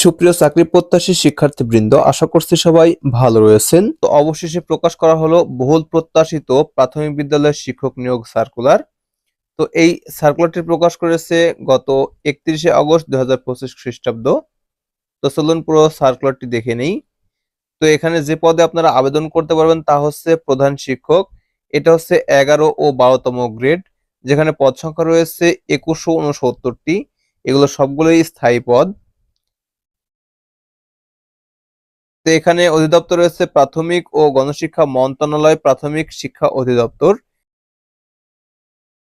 সুপ্রিয় চাকরি প্রত্যাশী শিক্ষার্থীবৃন্দ, আশা করছি সবাই ভালো রয়েছেন। তো অবশেষে প্রকাশ করা হলো বহুল প্রত্যাশিত প্রাথমিক বিদ্যালয়ের শিক্ষক নিয়োগ সার্কুলার। তো এই সার্কুলারটি প্রকাশ করেছে গত একত্রিশে আগস্ট দুই হাজার পঁচিশ খ্রিস্টাব্দ। তো চলুন পুরো সার্কুলারটি দেখে নেই। তো এখানে যে পদে আপনারা আবেদন করতে পারবেন তা হচ্ছে প্রধান শিক্ষক। এটা হচ্ছে এগারো ও বারোতম গ্রেড, যেখানে পদ সংখ্যা রয়েছে একুশশো উনসত্তরটি। এগুলো সবগুলোই স্থায়ী পদ। তো এখানে অধিদপ্তর রয়েছে প্রাথমিক ও গণশিক্ষা মন্ত্রণালয়, প্রাথমিক শিক্ষা অধিদপ্তর।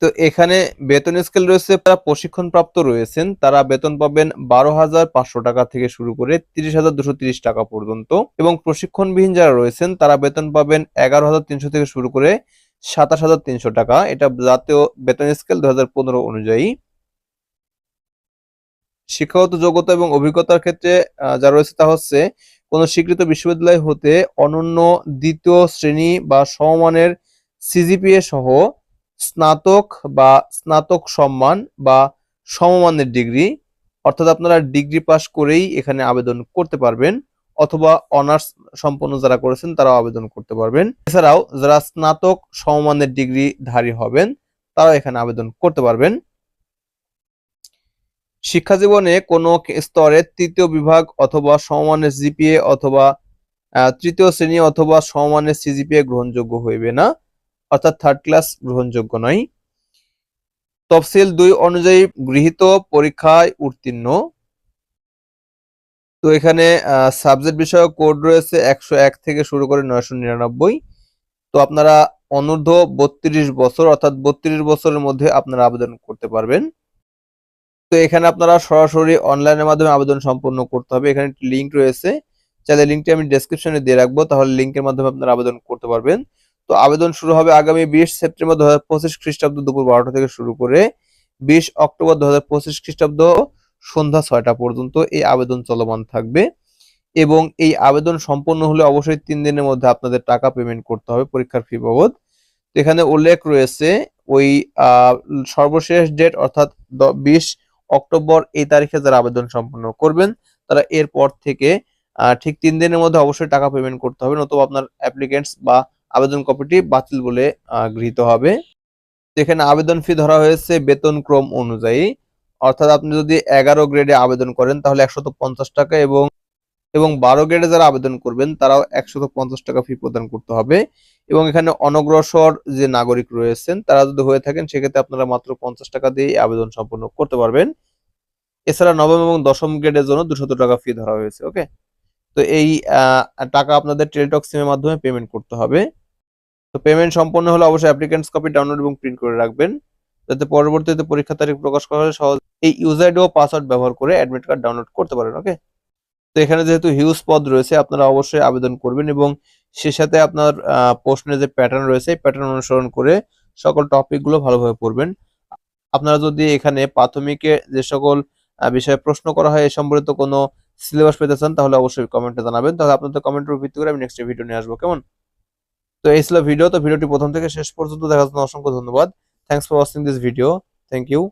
তো এখানে বেতন স্কেল রয়েছে তারা প্রশিক্ষণ প্রাপ্ত রয়েছেন, তারা বেতন পাবেন বারো হাজার পাঁচশো টাকা থেকে শুরু করে তিরিশ হাজার দুশো তিরিশ টাকা পর্যন্ত। এবং প্রশিক্ষণবিহীন যারা রয়েছেন, তারা বেতন পাবেন এগারো হাজার তিনশো থেকে শুরু করে সাতাশ হাজার তিনশো টাকা। এটা জাতীয় বেতন স্কেল দু হাজার পনেরো অনুযায়ী। শিক্ষাগত যোগ্যতা এবং অভিজ্ঞতার ক্ষেত্রে যা রয়েছে তা হচ্ছে কোনো স্বীকৃত বিশ্ববিদ্যালয় হতে অনন্য দ্বিতীয় শ্রেণি বা সমমানের সিজিপিএ সহ স্নাতক বা স্নাতক সম্মান বা সমমানের ডিগ্রি, অর্থাৎ আপনারা ডিগ্রি পাশ করেই এখানে আবেদন করতে পারবেন, অথবা অনার্স সম্পন্ন যারা করেছেন তারাও আবেদন করতে পারবেন। এছাড়াও যারা স্নাতক সমমানের ডিগ্রি ধারী হবেন, তারাও এখানে আবেদন করতে পারবেন। শিক্ষা জীবনে কোনো স্তরে তৃতীয় বিভাগ অথবা সমমানের জিপিএ অথবা তৃতীয় শ্রেণি অথবা সমমানের সিজিপিএ গ্রহণযোগ্য হইবে না, অর্থাৎ থার্ড ক্লাস গ্রহণযোগ্য নয়। তফসিল দুই অনুযায়ী গৃহীত পরীক্ষায় উত্তীর্ণ। তো এখানে সাবজেক্ট বিষয়ক কোড রয়েছে একশো এক থেকে শুরু করে নয়শো নিরানব্বই। তো আপনারা অনূর্ধ্ব বত্রিশ বছর অর্থাৎ বত্রিশ বছরের মধ্যে আপনারা আবেদন করতে পারবেন। তো এখানে আপনারা সরাসরি অনলাইনের মাধ্যমে আবেদন সম্পন্ন করতে হবে। এখানে একটি লিঙ্ক রয়েছে। চাইলে লিঙ্কটি আমি ডেসক্রিপশনে দিয়ে রাখব, তাহলে লিঙ্কের মাধ্যমে আপনারা আবেদন করতে পারবেন। তো আবেদন শুরু হবে আগামী বিশ সেপ্টেম্বর দু হাজার পঁচিশ খ্রিস্টাব্দ দুপুর বারোটা থেকে শুরু করে বিশ অক্টোবর দু হাজার পঁচিশ খ্রিস্টাব্দ সন্ধ্যা ছয়টা পর্যন্ত এই আবেদন চলমান থাকবে। এবং এই আবেদন সম্পন্ন হলে অবশ্যই তিন দিনের মধ্যে আপনাদের টাকা পেমেন্ট করতে হবে পরীক্ষার ফি বাবদ। এখানে উল্লেখ রয়েছে ওই সর্বশেষ ডেট অর্থাৎ বিশ অক্টোবর এই তারিখে যারা আবেদন সম্পন্ন করবেন, তারা এরপর থেকে ঠিক তিন দিনের মধ্যে অবশ্যই টাকা পেমেন্ট করতে হবে, নতুবা আপনার অ্যাপ্লিকেন্টস বা আবেদন কপিটি বাতিল বলে গৃহীত হবে। যেখানে আবেদন ফি ধরা হয়েছে বেতন ক্রম অনুযায়ী। অর্থাৎ আপনি যদি এগারো গ্রেডে আবেদন করেন, তাহলে একশত পঞ্চাশ টাকা এবং এবং বারো গ্রেডে যারা আবেদন করবেন, তারাও একশত পঞ্চাশ টাকা ফি প্রদান করতে হবে। এবং এখানে অনগ্রসর যে নাগরিক রয়েছেন, তারা যদি হয়ে থাকেন, সেক্ষেত্রে আপনারা মাত্র পঞ্চাশ টাকা দিয়ে আবেদন সম্পন্ন করতে পারবেন। এছাড়া নবম এবং দশম গ্রেডের জন্য দুশত টাকা ফি ধরা হয়েছে ওকে তো এই টাকা আপনাদের টেলিটক সিমের মাধ্যমে পেমেন্ট করতে হবে। তো পেমেন্ট সম্পন্ন হলে অবশ্যই অ্যাপ্লিকেন্টস কপি ডাউনলোড এবং প্রিন্ট করে রাখবেন। যাতে পরবর্তীতে পরীক্ষা তারিখ প্রকাশ করা হলে সহজ এই ইউজার ও পাসওয়ার্ড ব্যবহার করে অ্যাডমিট কার্ড ডাউনলোড করতে পারেন ওকে তো এখানে যেহেতু হিউজ পদ রয়েছে, আপনারা অবশ্যই আবেদন করবেন এবং সে সাথে আপনার প্রশ্নের যে প্যাটার্ন রয়েছে প্যাটার্ন অনুসরণ করে সকল টপিকগুলো ভালোভাবে পড়বেন। আপনারা যদি এখানে প্রাথমিকে যে সকল বিষয়ে প্রশ্ন করা হয় এ সম্পর্কিত কোনো সিলেবাস পেতে চান, তাহলে অবশ্যই কমেন্টে জানাবেন। তাহলে আপনাদের কমেন্টের ভিত্তি করে আমি নেক্সট ভিডিও নিয়ে আসব। কেমন? তো এই ছিল ভিডিও তো ভিডিওটি প্রথম থেকে শেষ পর্যন্ত দেখার জন্য অসংখ্য ধন্যবাদ। Thanks for watching this video thank you